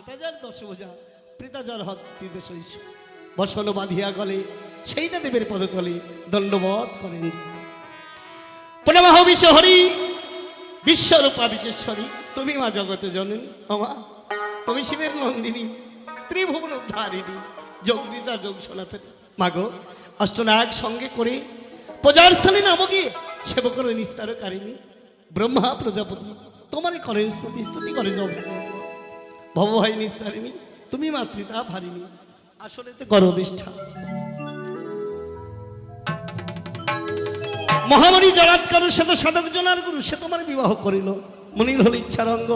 মাতা যার দশ বোঝা হক তীর্থ শৈশ বসন বাঁধিয়া গলে সেইটা দেবের পদতলে দণ্ডবোধ করেন। বিশ্ব হরি বিশ্বরূপা বিশেশ্বরী, তুমি মা জগতে আমা তুমি শিবের নন্দিনী, ত্রিভুবন যোগবিতা যোগ সনাতন। মাগো, অষ্টনাগ সঙ্গে করে প্রজার স্থানে নামো গিয়ে নিস্তার কারিনী ব্রহ্মা প্রজাপতি, তোমারই করেন স্তুতি স্তুতি করে জব ভবভাই নিস্তারিণী তুমি মাতৃতা ভারিনী আসলে তো করো অধিষ্ঠা মহামণি জড়াৎকার সে তো সাধক জনার গুরু, সে তোমার বিবাহ করিল। মনির হলো ইচ্ছারঙ্গ,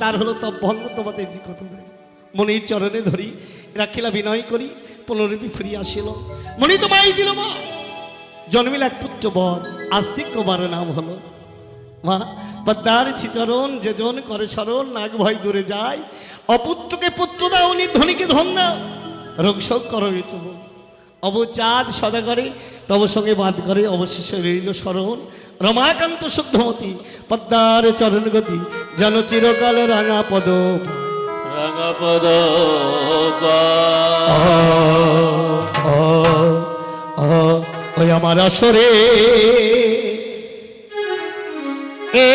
তার হলো তব ভঙ্গ তোমাদের যে কত মনির চরণে ধরি, রাখিলা বিনয় করি, পুনরূপী ফিরিয়া আসিল। মণি তোমায় দিল মা জন্মিল এক পুত্র বর, আস্তিক কুমার নাম হলো। মা, পদ্মার চিচরণ যে জন করে স্মরণ নাগ ভয় দূরে যায়। অপুত্রকে পুত্র দাও নি ধনীকে ধন দাও রোগ শোক করো অবচাঁদ সদা করে তব সঙ্গে বাদ করে অবশেষে রইল স্মরণ। রমাকান্ত শুদ্ধমতি পদ্মার চরণ গতি যেন চিরকাল রাঙা পদ রঙপদ ওই আমার আসরে। এ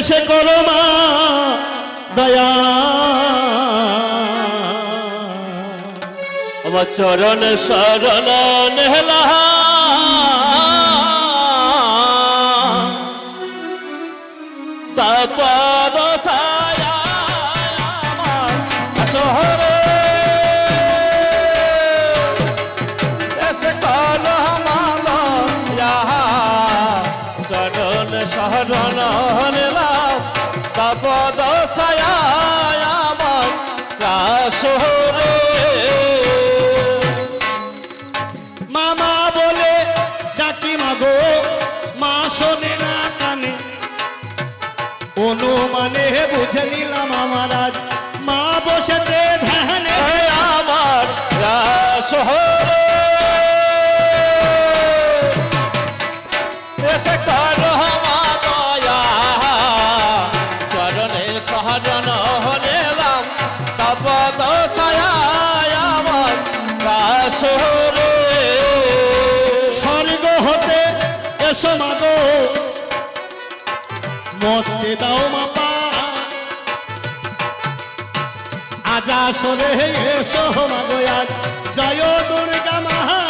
এসে করো মা দয়া। আমার চরণ শরণ নেহলা। তাপদ অনুমানে বুঝে নিলাম আমার আজ মা বসেতে ধ্যানে আমার শহরে এসে কর আজা সরে এসো মাগো আজ জয় দুর্গা মাহা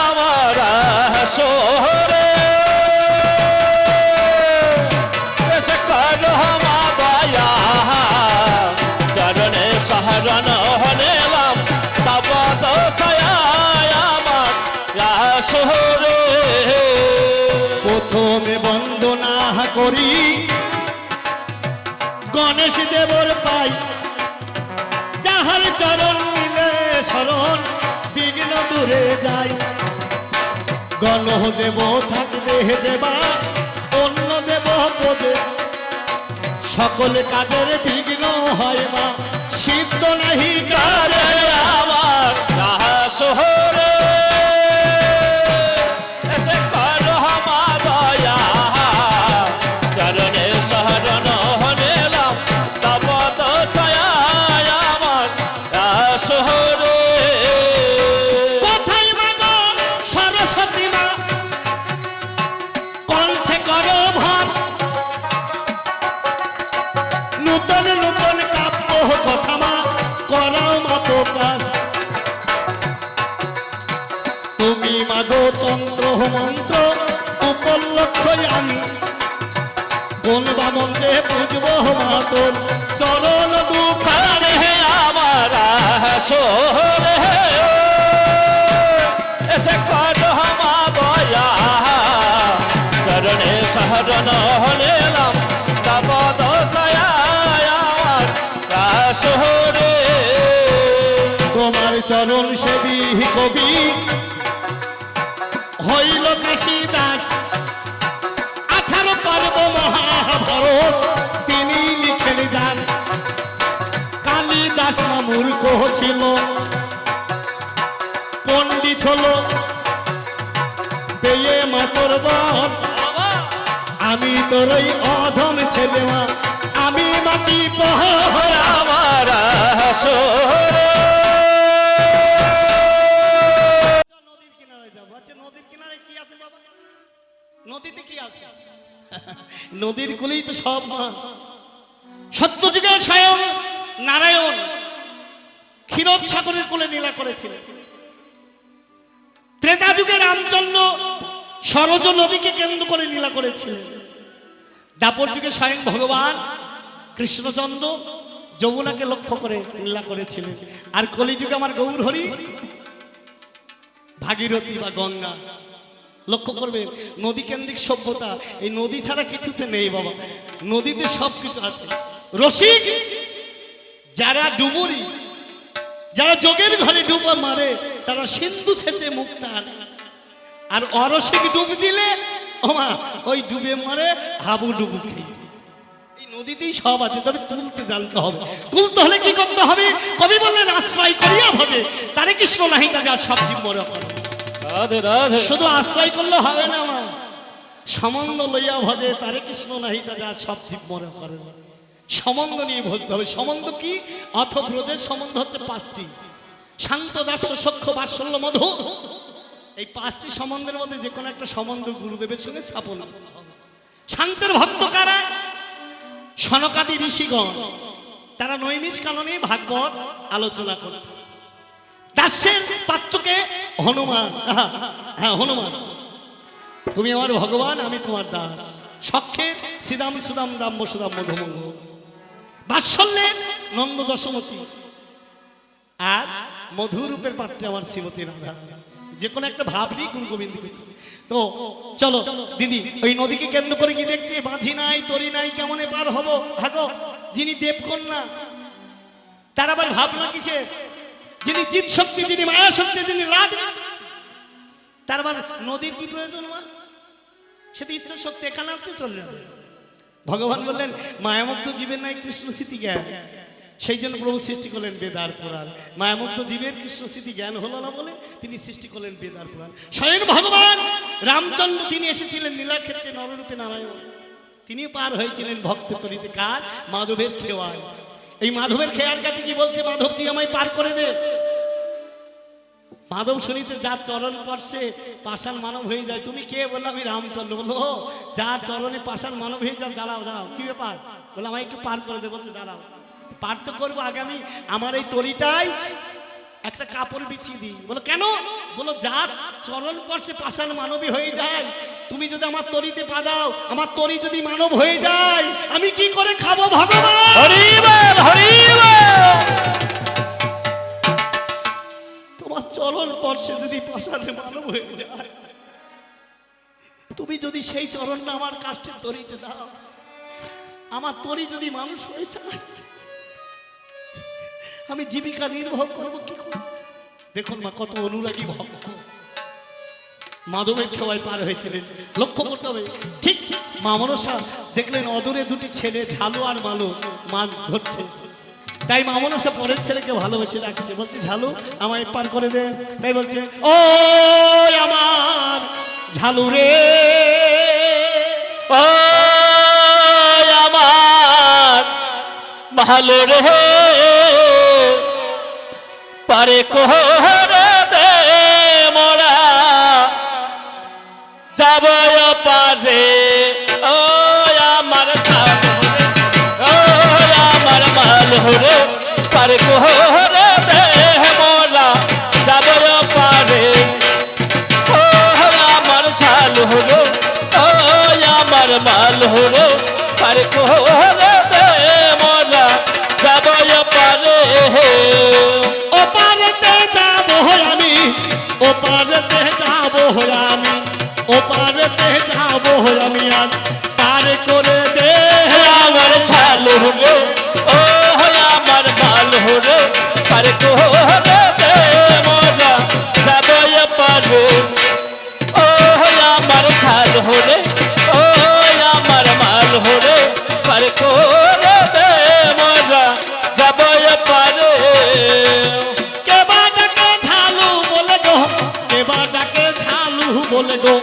আমার শহরে প্রথমে বন্দনা করি, গণেশ দেবর পাই যাহার চরণ মিলে শরণ বিঘ্ন দূরে যাই গণ দেব থাকবে দেবা অন্য দেব পদে সকল কাজের বিঘ্ন হয় মা, সিদ্ধ নাহি কারে আমার তাহা এসে তন্ত্র মন্ত্র উপলক্ষ আমি। কোন বা মন্ত্রে বুঝব মা তোর চরণ দুঃখ কারে আমার শহরে এসে কর দয়া চরণে সহরণ চরণ সেবী কবি তিনি লিখেন যান কালিদাস মূর্খ ছিল। পণ্ডিত হলো। মাতর বর। আমি তোর ওই অধম ছেলে মা। আমি মাটি পহরা। আমার আসরে নদীর কুলেই তো সব মা। সত্যযুগের স্বয়ং নারায়ণ ক্ষীরোদ সাগরের কোলে নীলা করেছিলেন। ত্রেতা যুগে রামচন্দ্র সরজ নদীকে কেন্দ্র করে নীলা করেছিলেন। দাপর যুগে স্বয়ং ভগবান কৃষ্ণচন্দ্র যমুনাকে লক্ষ্য করে লীলা করেছিলেন। আর কলিযুগে আমার গৌর হরি ভাগীরথী বা গঙ্গা। লক্ষ্য করবে নদী কেন্দ্রিক সভ্যতা, এই নদী ছাড়া কিছুতে নেই বাবা। নদীতে সব কিছু আছে। রসিক, যারা ডুবুরি, যারা যোগের ঘরে ডুবা মারে, তারা সিন্ধু ছেচে মুক্তার। আর অরসিক ডুব দিলে ওমা ওই ডুবে মারে হাবু ডুবু খেয়ে। এই নদীতেই সব আছে, তবে তুলতে জানতে হবে। তুলতে হলে কি করতে হবে? কবি বললেন, আশ্রয় করিয়া ভাবে তারে কৃষ্ণ নাহি যা সব জীব মরে শুধু আশ্রয় করলে হবে না আমার সম্বন্ধ লইয়া ভজে, তারে কৃষ্ণ নাহি, তা সব জীব মরে করে সম্বন্ধ নিয়ে ভজতে হবে। সম্বন্ধ কি? অথ ব্রজের সম্বন্ধ হচ্ছে পাঁচটি। শান্ত দাস্য সক্ষ বাৎসল্য, মধু। এই পাঁচটি সম্বন্ধের মধ্যে যে কোনো একটা সম্বন্ধ গুরুদেবের সঙ্গে স্থাপন শান্তের ভক্ত কারা? সনকাদি ঋষিগণ। তারা নৈমিষ কাননে ভাগবত আলোচনা করে দাসের পাত্রকে হনুমান হ্যাঁ হনুমান। তুমি আমার ভগবান, আমি তোমার দাস। সক্ষের শ্রীদাম সুদাম দাম সুদাম মধুমঙ্গ। বাৎসল্যের নন্দ যশমতী আর মধুরূপের পাত্রে আমার শ্রীমতী রাধা। যে কোনো একটা ভাবলি গুরু গোবিন্দ তো চলো, দিদি, ওই নদীকে কেন্দ্র করে কি দেখছে? মাঝি নাই, তরি নাই, কেমনে পার হব? হাগো যিনি দেবকন্যা, তার আবার ভাবনা কিসে যিনি চিৎ শক্তি, যিনি মায়া শক্তি যিনি রাত তার নদীর কি প্রয়োজন, মা? সেটা ইচ্ছা শক্তি, এখানে আছে, চলে যাবে। ভগবান বললেন মায়ামুক্ত জীবের নাই কৃষ্ণ স্মৃতি জ্ঞান। সেই জন্য প্রভু সৃষ্টি করলেন বেদার পুরাণ। মায়ামুক্ত জীবের কৃষ্ণ স্মৃতি জ্ঞান হলো না বলে তিনি সৃষ্টি করলেন বেদার পুরাণ। স্বয়ং ভগবান রামচন্দ্র, তিনি এসেছিলেন নীলাক্ষেত্রে নররূপে নারায়ণ। তিনি পার হয়েছিলেন ভক্ত তরিতে কার মাধবের খেওয়ায়। এই মাধবের খেয়ার কাছে কি বলছে, মাধব, তুই আমায় পার করে দে। মাধব শুনিতে যার চরণ স্পর্শে পাষাণ মানব হয়ে যায়। তুমি কে? বলল আমি রামচন্দ্র। বলল "ও, যার চরণে পাষাণ মানব হয়ে যাও দাঁড়াও দাঁড়াও। কি ব্যাপার? বলে আমায় একটু পার করে দে। বলছে দাঁড়াও। পার তো করব আগামী। আমার এই তরিটাই একটা কাপড় বিছিয়ে দিই। বলো কেন? বলো যার চরণ স্পর্শে পাষাণ মানবী হয়ে যায় তুমি যদি আমার তরিতে পা দাও আমার তরি যদি মানব হয়ে যায় আমি কি করে খাব ভগবান? হরিবল স্পর্শে যদি পাশাতে মানব হয়ে যায়, তুমি যদি সেই চরণটা আমার কাষ্ঠে তরিতে দাও, আমার তরি যদি মানুষ হয়ে যায়, আমি জীবিকা নির্বাহ করব কি দেখুন মা, কত অনুরাগী ভক্ত। মাধবের খেওয়ায় পার হয়েছিলেন লক্ষ্য করতে হবে ঠিক, মা মনসা দেখলেন অদূরে দুটি ছেলে, ঝালু আর মালু মাছ ধরছে। তাই মা মনসা পরের ছেলেকে ভালোবেসে রাখছে বলছে, ঝালু, আমায় পার করে দে। তাই বলছে ও আমার ঝালু রে। আমার ভালো রে। পারে কোহরে দে মোরা। যাব ভালো রে পারে কোহরে দে মোরা যাব পারে। ও আমার ঝাল হলো, ও আমার মাল হলো, পারে কোহরে দে মোরা যাব পারে। ও পারেতে যাব আমি, ও পারেতে যাব আমি, ও পারেতে যাব আমি আজ, পার করে দে। আমার ঝাল হলো দে মোরা যাব পারে ও আমার ঝাল হলে ও আমার মাল হলে, পারে দে মোরা যাব পারে। কে বাটাকে ঝালু বলে গো? কে বাটাকে ঝালু বলে গো?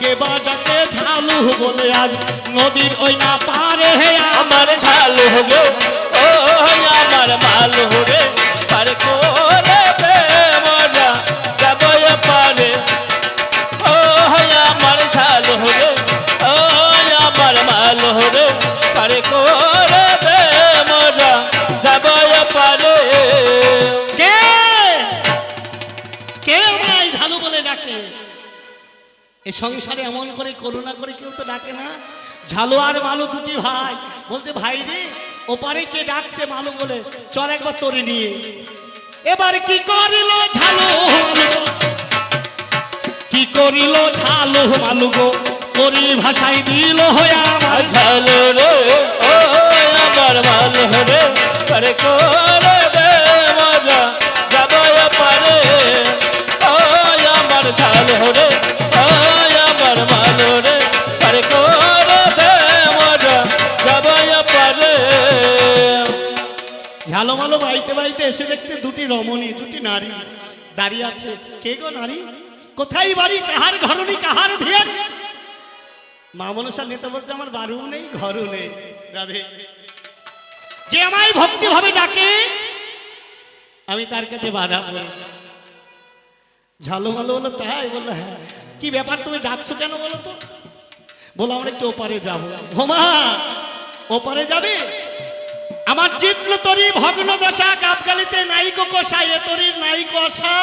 কে ডাকে ঝালু বলে আজ নদীর ওই না পারে হে আমার ঝালু রে ও আমার মালু রে এই সংসারে এমন করে করুণা করে কেউ তো ডাকে না। ঝালু আর মালু দুটি ভাই। বলছে, ভাই রে, ওপারে কে ডাকছে মালু বলে, চল একবার তোরে নিয়ে। এবার কি করিল ঝালু কি করিল ঝালু মালু গো? করি ভাষায় দিল আমার ঝালু। রে আমার মালু রে, করে মোরা যাব পারে ও, আমার ঝালু রে ঝালো মালো বাড়িতে বাইতে এসে দেখতে দুটি রমণী, দুটি নারী দাঁড়িয়ে আছে। কে গো নারী? কোথায় বাড়ি? কাহার ঘরনি কাহার ধিয়ার? মা মনসা নেতা বলছে, আমার বাড়িও নেই, ঘরও নেই। রাধে। যে আমায় ভক্তি ভাবে ডাকে, আমি তার কাছে বাধা পড়ি। ঝালো মালো বলো তাই বলল হ্যাঁ কি ব্যাপার তুমি ডাকছো কেন বলো তো? বলো আমরা একটু ওপারে যাব। হোমা ওপারে যাবে? আমার চিত্র তরি ভগ্ন দশা কাপগালিতে নাইকো কষা, এ তরির নাইকো আশা,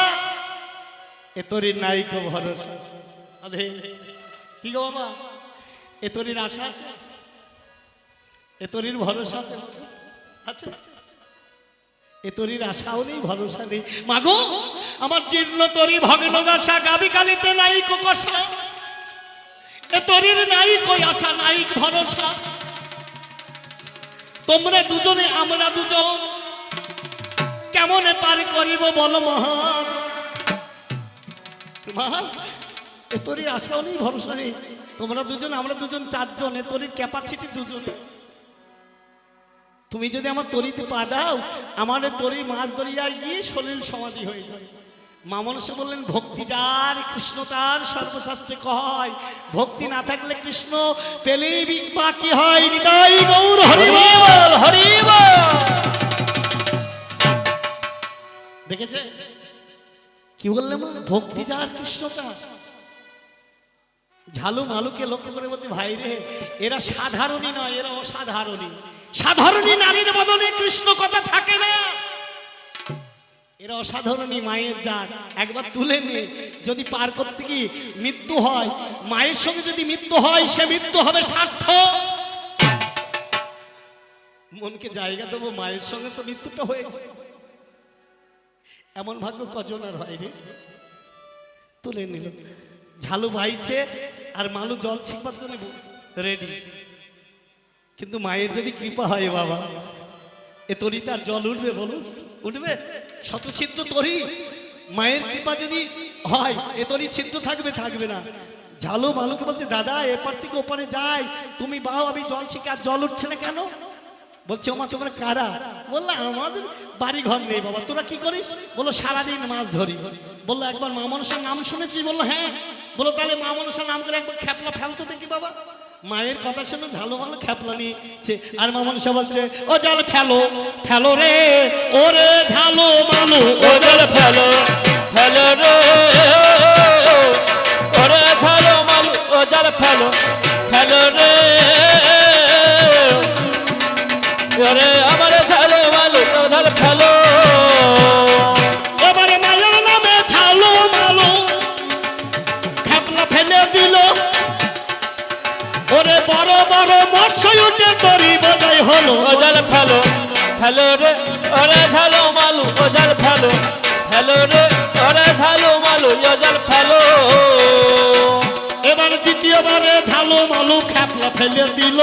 এ তরির নাইকো ভরসা। কি গো বাবা? এ তরির আশা আছে? এ তরির ভরসা আছে? এ তরির আশাও নেই, ভরসা নেই। মাগো আমার জীর্ণ তরি ভগ্ন দশা গাবি কালিতে নাইকো কষা, এ তরির নাইকো আশা, নাইক ভরসা। তোমরা দুজনে, আমরা দুজন। কেমনে পার করিব বলো মহান তোর আশাও নেই, ভরসা নেই। তোমরা দুজন, আমরা দুজন, চারজন, এ তোর ক্যাপাসিটি দুজনে। তুমি যদি আমার তরিতে পা দাও, আমার তরি মাছ দরিয়ায় গিয়ে শরীর সমাধি হয়ে যায় মা মনসা বললেন, ভক্তি যার, কৃষ্ণ তার, সর্বশাস্ত্রে কয় ভক্তি না থাকলে কৃষ্ণ পেলেই বাকি হয়। হৃদয় গৌর দেখেছে? কি বললে মা? ভক্তি যার কৃষ্ণতা ঝালু মালুকে লক্ষ্য করে বলছে, ভাই রে, এরা সাধারণই নয়, এরা অসাধারণই। সাধারণই নারীর বদনে কৃষ্ণ কথা থাকে না। এরা অসাধারণই মায়ের জাত। একবার তুলে নে যদি পার করতে কি মৃত্যু হয়, মায়ের সঙ্গে যদি মৃত্যু হয়, সে মৃত্যু হবে সার্থ। মনকে জায়গা দেবো, মায়ের সঙ্গে তো মৃত্যুটা হয়েছে। এমন ভাগ্য কজন আর হয় রে? তুলে নিল। ঝালু ভাইছে আর মালু জল ছিকবার জন্য রেডি। কিন্তু মায়ের যদি কৃপা হয় বাবা, এ তরি তার জল উঠবে বলুন। উঠবে? শত ছিদ্র তরি। মায়ের কৃপা যদি হয়, এ তরি ছিদ্র থাকবে থাকবে না। ঝালু মালুকে বলছে, দাদা, এপার থেকে ওপারে যাই। তুমি বাও আমি জল ছিকে আর জল উঠছে না কেন? বলছে, ওমা, তোমরা কারা? বলল, আমাদের বাড়ি ঘর নেই বাবা, তোরা কি করিস? বলো সারাদিন মাছ ধরি। বলল, একবার মা মনসার নাম শুনেছি? বলল হ্যাঁ। বলো তাহলে মা মনসার নাম করে একবার খ্যাপলা ফেলতো দেখি বাবা। মায়ের কথা শুনে ঝালো ভালো খ্যাপলা নিয়েছে। আর মা সে বলছে, ও জল ফেলো ফেলো রে ওরে ঝালো মানো, ও জল ফেলো ফেলো রে ওরে ঝালো মানো, ও জল ফেলো ফেলো রে বোঝাই হলো ও ফেলো। ফেলো রে, ওরে ঝালো মালু ও জল ফেলো। ফেলো রে, ওরে ঝালো মালু ও জল ফেলো। এবার দ্বিতীয়বারে ঝালো মালু খ্যাপলা ফেলে দিল।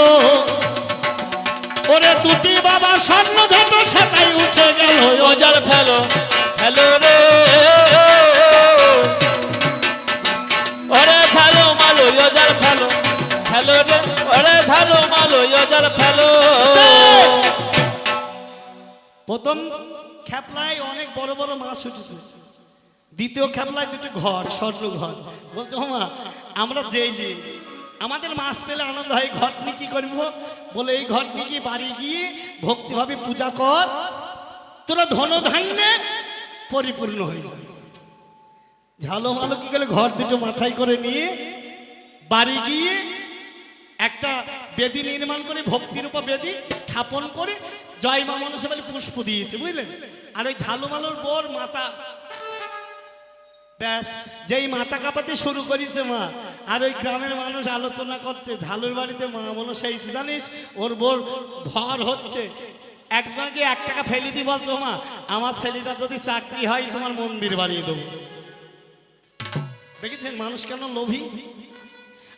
ওরে দুটি বাবা স্বর্ণ ঘট সেটাই উঠে গেল ও জল ফেলো। ফেলো রে ঝালো মালো ও জল ফেলো। প্রথম খ্যাপলায় অনেক বড় বড় মাছ উঠেছে। দ্বিতীয় খ্যাপলায় দুটো ঘর স্বর্ণ ঘর। বলছে হোমা আমরা যেই যে, আমাদের মাস পেলে আনন্দ হয় ঘট নিয়ে কি করব? বলে, এই ঘট নিয়ে বাড়ি গিয়ে ভক্তিভাবে পূজা কর, তোরা ধন ধান্যে পরিপূর্ণ হয়ে যাবে। ঝালো মালো কি করে ঘর দুটো মাথায় করে নিয়ে বাড়ি গিয়ে একটা বেদি নির্মাণ করে, ভক্তির উপর বেদি স্থাপন করে জয় মা মনসা বলে পুষ্প দিয়েছে, বুঝলেন? আর ওই ঝালু মালুর বোর মাতা, ব্যাস, যেই মাথা কাঁপাতে শুরু করিছে মা, আর ওই গ্রামের মানুষ আলোচনা করছে, ঝালুর বাড়িতে মা মনসা এসে জানিস? ওর বোর ভর হচ্ছে। একজনকে এক টাকা ফেলে দি বলছো মা, আমার ছেলেটা যদি চাকরি হয়, তোমার মন্দির বাড়িয়ে দেবো। দেখেছেন মানুষ কেন লোভী?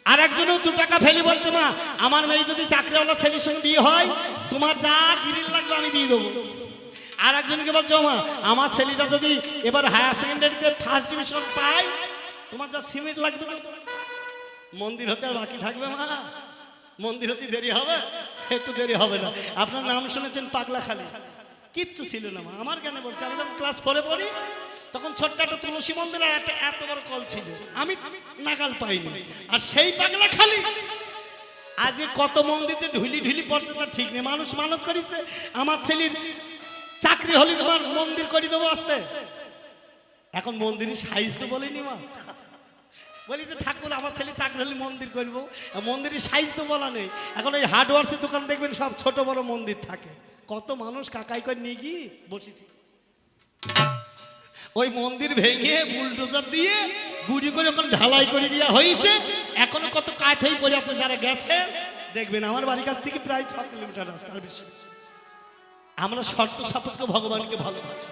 আর একজনও দু টাকা ফেলি বলছে, মা, আমার মেয়ে যদি চাকরিওয়ালা ছেলের সঙ্গে বিয়ে হয়, তোমার যা গিরিল লাগবে আমি দিয়ে দেবো। আর একজনকে বলছে, "ও মা, আমার ছেলেটা যদি এবার হায়ার সেকেন্ডারিতে ফার্স্ট ডিভিশন পায়, তোমার যা সিমেন্ট লাগবে মন্দির হতে আর বাকি থাকবে, মা। মন্দির হতে দেরি হবে, একটু দেরি হবে না। আপনার নাম শুনেছেন পাগলা খালি কিচ্ছু ছিল না, মা। আমার কেন বলছে? আমি যখন ক্লাস ফোরে পড়ি তখন ছোট্ট একটা তুলসী মন্দির একটা এত বড় কল ছিল। আমি নাগাল পাইনি। আর সেই পাগলা খালি। আজকে কত মন্দিরে ঢুলি ঢুলি পড়তে তার ঠিক নেই। মানুষ মানত করেছে। আমার ছেলের চাকরি হলে তোমার মন্দির করে দেবো আসতে। এখন মন্দিরের সাইজ তো বলিনি মা। বলি যে, ঠাকুর, আমার ছেলে চাকরি হলে মন্দির করব মন্দিরের সাইজ তো বলা নেই। এখন ওই হার্ডওয়ার্সের দোকান দেখবেন, সব ছোট বড় মন্দির থাকে। কত মানুষ কাকাই করে নিয়ে গিয়ে বসে। ওই মন্দির ভেঙে বুলডোজার দিয়ে গুড়ি করে ওখানে ঢালাই করে দেওয়া হয়েছে। এখনও কত কাঠ হয়ে পড়ে আছে যারা গেছে, দেখবেন আমার বাড়ির কাছ থেকে প্রায় ছ কিলোমিটার রাস্তার বেশি। আমরা শর্ত সাপেক্ষ ভগবানকে ভালোবাসি।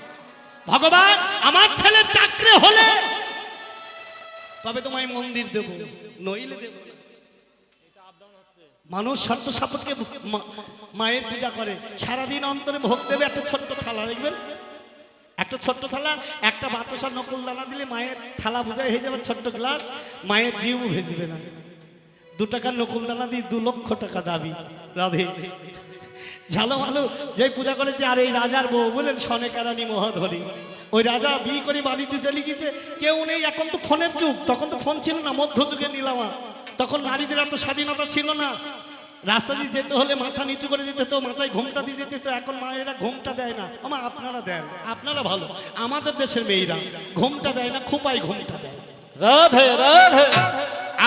ভগবান, আমার ছেলের চাকরি হলে তবে তোমায় মন্দির দেব, নইলে দেব। মানুষ শর্ত সাপেক্ষে মায়ের পূজা করে। সারাদিন অন্তরে ভোগ দেবে একটা ছোট্ট থালা, দেখবেন? একটা ছোট্ট থালা, একটা বাতাসা নকল দানা দিলে মায়ের থালা বোঝাই হয়ে যাবে ছোট্ট গ্লাস। মায়ের জিউ ভেজবে না। দু টাকার নকুল দানা দিয়ে দু লক্ষ টাকা দাবি। রাধে। ঝালো ভালো যে পূজা করেছে, আর এই রাজার বউ বলেন সনেকারানী মহাধরী ওই রাজা বিয়ে করে বাড়িতে চলে গেছে কেউ নেই, এখন তো ফোনের যুগ। তখন তো ফোন ছিল না মধ্য মধ্যযুগে নিলামা তখন নারীদের এত স্বাধীনতা ছিল না। রাস্তা দিয়ে যেতে হলে মাথা নিচু করে যেতে হতো মাথায় ঘুমটা দিয়ে যেতে হতো এখন মায়েরা ঘুমটা দেয় না। আমার আপনারা দেন আপনারা ভালো। আমাদের দেশের মেয়েরা ঘুমটা দেয় না খুপাই ঘুমটা দেয়। রাধে রাধে।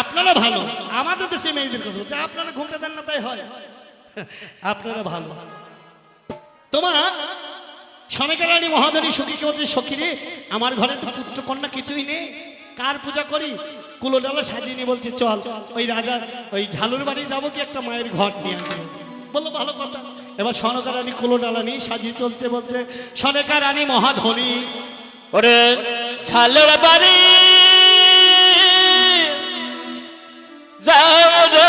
আপনারা ভালো আমাদের দেশে মেয়েদের কথা বলছে আপনারা ঘুমটা দেন না তাই হয়। আপনারা ভালো। তোমার সনেকারানী মহাদনী সখীকে বলছে সখী রে? আমার ঘরে তো পুত্র কন্যা কিছুই নেই কার পূজা করি? কুলো ডালা সাজিয়ে নিয়ে বলছে, চল, ওই রাজা, ওই ঝালুর বাড়ি যাব কি একটা মায়ের ঘর নিয়ে? আসব বলল, ভালো কথা। এবার সনকা রানী কুলো ডালা নিয়ে সাজিয়ে চলছে, বলছে, সনেকা রানী মহাধনী, ওরে ছালের বাড়ি যাও রে।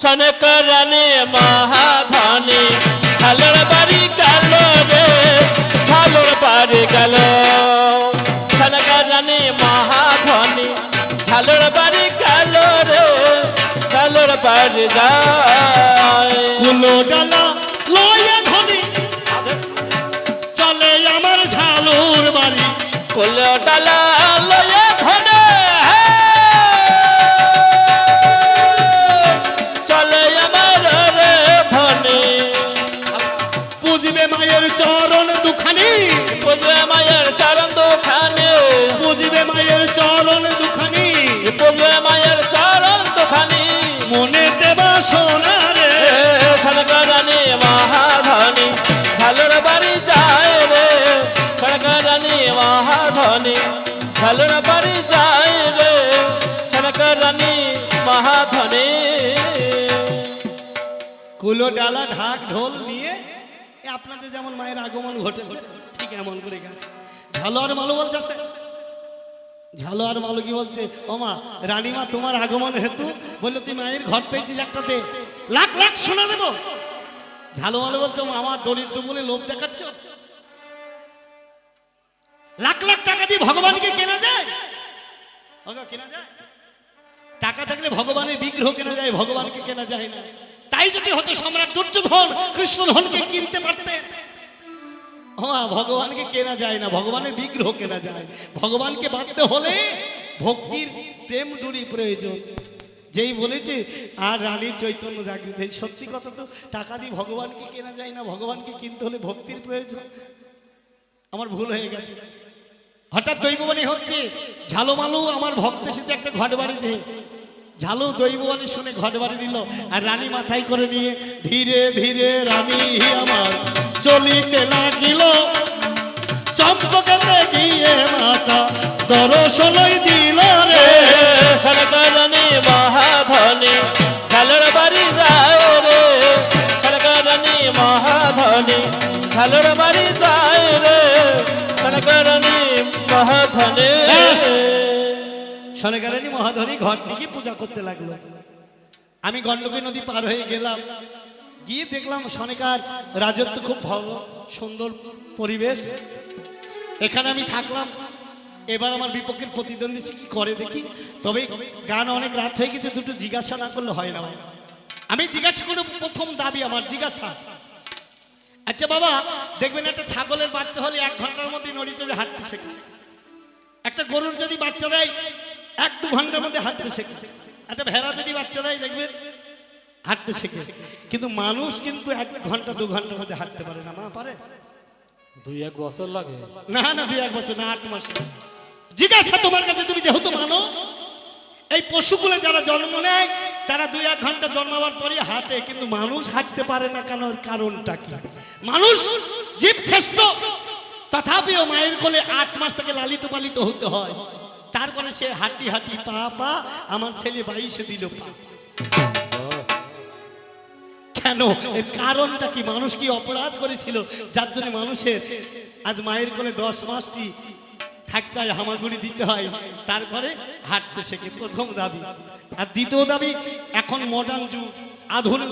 সনকরানি মহাধানী যায়। কুলো ডালা লয়ে ধনী। চলে আমার ঝালুর বাড়ি। কোলে ডালা সোনা রে। সরকারানি মহাধনী ঝালুর বাড়ি যায় রে। সরকারানি মহাধনী ঝালুর বাড়ি যায় রে। সরকারানি মহাধনী। কুলো ডালা ঢাক ঢোল নিয়ে আপনাদের যেমন মায়ের আগমন ঘটেছে ঠিক এমন করে গেছে। ঝালোয়ার মালু বলছে ঝালোয়ার মালু কি বলছে ও মা রানীমা তোমার আগমন হেতু? বলল তুই মায়ের ঘর পেয়েছিস একটা দে লাখ লাখ শোনা দেবো। ঝালো মালু বলছে "ও মা, আমার দরিদ্র বলে লোভ দেখাচ্ছ? লাখ লাখ টাকা দিয়ে ভগবানকে কেনা যায়? কেনা যায়? টাকা থাকলে ভগবানের বিগ্রহ কেনা যায় ভগবানকে কেনা যায় না। তাই যদি হতো সম্রাট দুর্যোধন কৃষ্ণধনকে কিনতে পারতেন। হ্যাঁ ভগবানকে কেনা যায় না, ভগবানের বিগ্রহ কেনা যায়। ভগবানকে বাঁধতে হলে ভক্তির প্রেম ডুরি প্রয়োজন। যেই বলেছে, আর রানীর চৈতন্য জাগৃত সত্যি কথা তো, টাকা দিয়ে ভগবানকে কেনা যায় না, ভগবানকে কিনতে হলে ভক্তির প্রয়োজন। আমার ভুল হয়ে গেছে। হঠাৎ দৈববাণী হচ্ছে, ঝালোমালু আমার ভক্ত এসেছে একটা ঘট বাড়িতে ঝালু দৈববাণী শুনে ঘট বাড়ি দিল, আর রানী মাথায় করে নিয়ে, ধীরে ধীরে রানী আমার চলিতে লাগিল। চম্পকাতে গিয়ে মাতা দর্শনই দিল রে। সরকারনি মহাধনী খালর বাড়ি যায় রে। সরকারনি মহাধনী খালর বাড়ি যায় রে। সরকারনি মহাধনী। সনেকারানী মহাধরী ঘর থেকে পূজা করতে লাগল। আমি গণ্ডকী নদী পার হয়ে গেলাম। গিয়ে দেখলাম সনেকার রাজত্ব খুব ভালো সুন্দর পরিবেশ। এখানে আমি থাকলাম। এবার আমার বিপক্ষের প্রতিদ্বন্দ্বী কি করে দেখি? তবে গান অনেক রাত হয়ে গেছে, দুটো জিজ্ঞাসা না করলে হয় না। আমি জিজ্ঞাসা করে প্রথম দাবি আমার জিজ্ঞাসা? আচ্ছা বাবা, দেখবেন একটা ছাগলের বাচ্চা হলে এক ঘণ্টার মধ্যে নড়ি চড়ে হাঁটতে শেখে। একটা গরুর যদি বাচ্চা দেয় এক দু ঘণ্টার মধ্যে হাঁটতে শেখে। একটা ভেড়া যদি বাচ্চা দেয় দেখবেন হাঁটতে শেখে। কিন্তু মানুষ কিন্তু এক ঘণ্টা দু ঘণ্টার মধ্যে হাঁটতে পারে না। মা পারে? দুই এক বছর লাগে। না না দুই এক বছর না আট মাস জিজ্ঞাসা তোমার কাছে তুমি যেহেতু মানো এই পশুগুলো যারা জন্ম নেয় তারা দুই এক ঘণ্টা জন্মাবার পরে হাঁটে কিন্তু মানুষ হাঁটতে পারে না কেন? কারণটা কি? মানুষ জীব শ্রেষ্ঠ তথাপিও মায়ের কোলে আট মাস থেকে লালিত পালিত হতে হয়। তারপরে সে হাঁটি হাঁটি, পা পা, আমার ছেলে বাইশে দিল, পা। কেন? এর কারণটা কি? মানুষ কি অপরাধ করেছিল? যার জন্য মানুষের আজ মায়ের কোলে দশ মাসটি থাকতে হয় হামাগুড়ি দিতে হয়। তারপরে হাঁটতে শেখে প্রথম দাবি। আর দ্বিতীয় দাবি, এখন মডার্ন যুগ, আধুনিক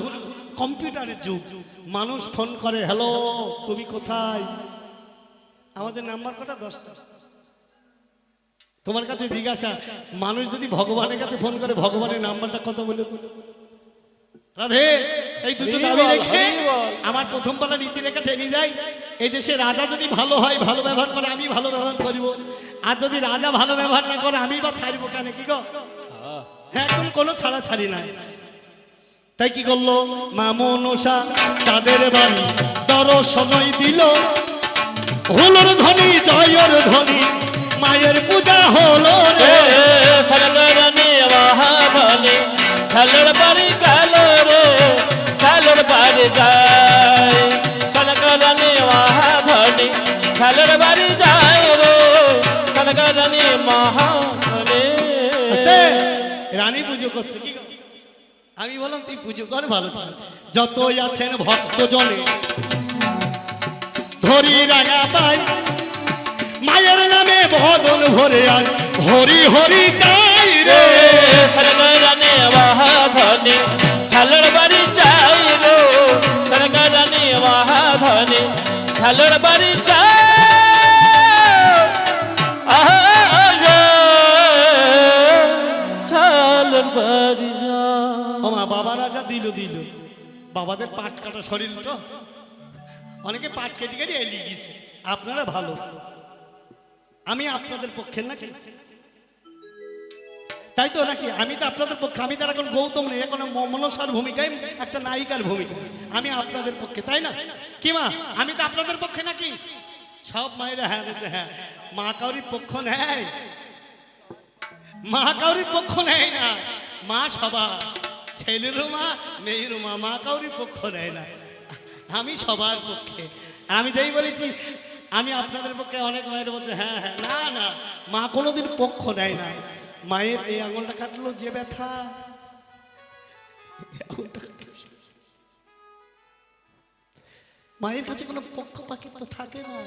কম্পিউটারের যুগ। মানুষ ফোন করে হ্যালো তুমি কোথায়? আমাদের নাম্বার কটা? দশটা। তোমার কাছে জিজ্ঞাসা মানুষ যদি ভগবানের কাছে ফোন করে ভগবানের নাম্বারটা কত বলে রাধে এই দুটো দাবি রেখে আমার প্রথম পালা নীতিরেখা টেনে যায়। এই দেশে রাজা যদি ভালো হয় ভালো ব্যবহার করে আমি ভালো ব্যবহার করিব। আর যদি রাজা ভালো ব্যবহার না করে আমি বা ছাড়বো কেন? কি গো? হ্যাঁ একদম কোনো ছাড়া ছাড়ি নাই। তাই কি করল? মামনসা চাঁদের বাড়ি দর্শনই দিল। হলোর ধ্বনি জয়ের ধ্বনি। মায়ের পূজা হলো রে। বাড়ি গেল রে খালর বাড়ি যায়। বাড়ি যায় রে রানী পুজো করছে কি? আমি বললাম তুই পুজো কর ভালো যতই আছেন ভক্ত জনে ধরি রাঙা পাই মায়ের নামে বদল ভরে আর হরি হরি চাই রে। সরকারনি বাড়ি রে। সরকারনি বাড়ি দিল দিল। বাবাদের পাট কাটা শরীর তো। অনেকে পাট কেটে কেটে এলিয়ে গেছে। আপনারা ভালো। আমি আপনাদের পক্ষে নাকি? তাই তো নাকি? আমি তো আপনাদের পক্ষে, আমি তো আর এখন গৌতম নেই, এখন মনসার ভূমিকায় একটা নায়িকার ভূমিকা আমি আপনাদের পক্ষে, তাই না? কি মা, আমি তো আপনাদের পক্ষে নাকি? সব মায়েরা হ্যাঁ হ্যাঁ। মা কাউরির পক্ষ নেয় মা কাউরির পক্ষ নেয় না। মা সবার। ছেলেরও মা মেয়েরও মা মা কাউরির পক্ষ নেয় না। আমি সবার পক্ষে। আমি যেই বলেছি আমি আপনাদের পক্ষে অনেক মায়ের বলছে হ্যাঁ হ্যাঁ না না, মা কোনোদিন পক্ষ নেয় না মায়ের এই আঙুলটা কাটলো যে ব্যথা। মায়ের কাছে কোনো পক্ষ পাখি তো থাকে না।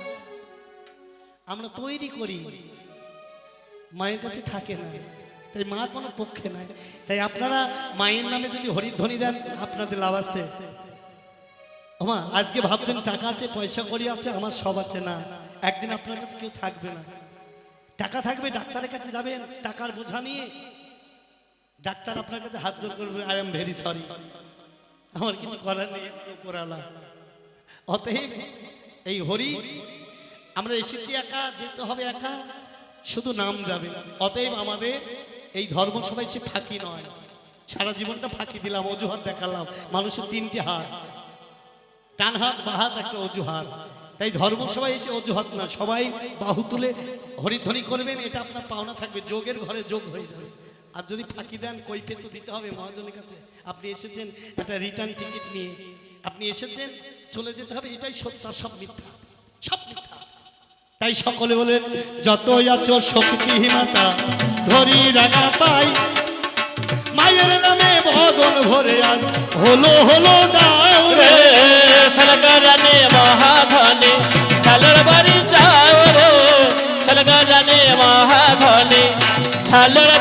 আমরা তৈরি করি। মায়ের কাছে থাকে না। তাই মা কোনো পক্ষে নাই। তাই আপনারা মায়ের নামে যদি হরিধ্বনি দেন, আপনাদের লাভ আসতে ওমা, আজকে ভাবছেন টাকা আছে, পয়সা করি আছে, আমার সব আছে, না। একদিন আপনার কাছে কেউ থাকবে না। টাকা থাকবে, ডাক্তারের কাছে যাবেন, টাকার বোঝা নিয়ে। ডাক্তার আপনার কাছে হাত জোর করবে, আই এম ভেরি সরি। আমার কিছু করার নেই উপরালা। অতএব, এই হরি, আমরা এসেছি একা, যেতে হবে একা, শুধু নাম যাবে। অতএব আমাদের এই ধর্ম সবাই সে ফাঁকি নয়। সারা জীবনটা ফাঁকি দিলাম, অজুহাত দেখালাম, মানুষের তিনটি হাত। ডান হাত বা হাত একটা অজুহাত। তাই ধর্ম সবাই এসে অজুহাত না, সবাই বাহু তুলে হরিধ্বনি করবেন, এটা আপনার পাওনা থাকবে, যোগের ঘরে যোগ হয়ে যাবে। আর যদি ফাঁকি দেন কৈফে তো দিতে হবে মহাজনের কাছে। আপনি এসেছেন একটা রিটার্ন টিকিট নিয়ে। আপনি এসেছেন, চলে যেতে হবে, এটাই সত্য সব মিথ্যা। সব মিথ্যা। তাই সকলে বলেন, যতই আছো শক্তিহীনতা, ধরি রাগা পাই মায়ের নামে বদন ভরে আজ। হলো হলো দাও রে। সরকারানে মহাধনে, ছালর বাড়ি যাও রে। সরকারানে মহাধনে, ছালর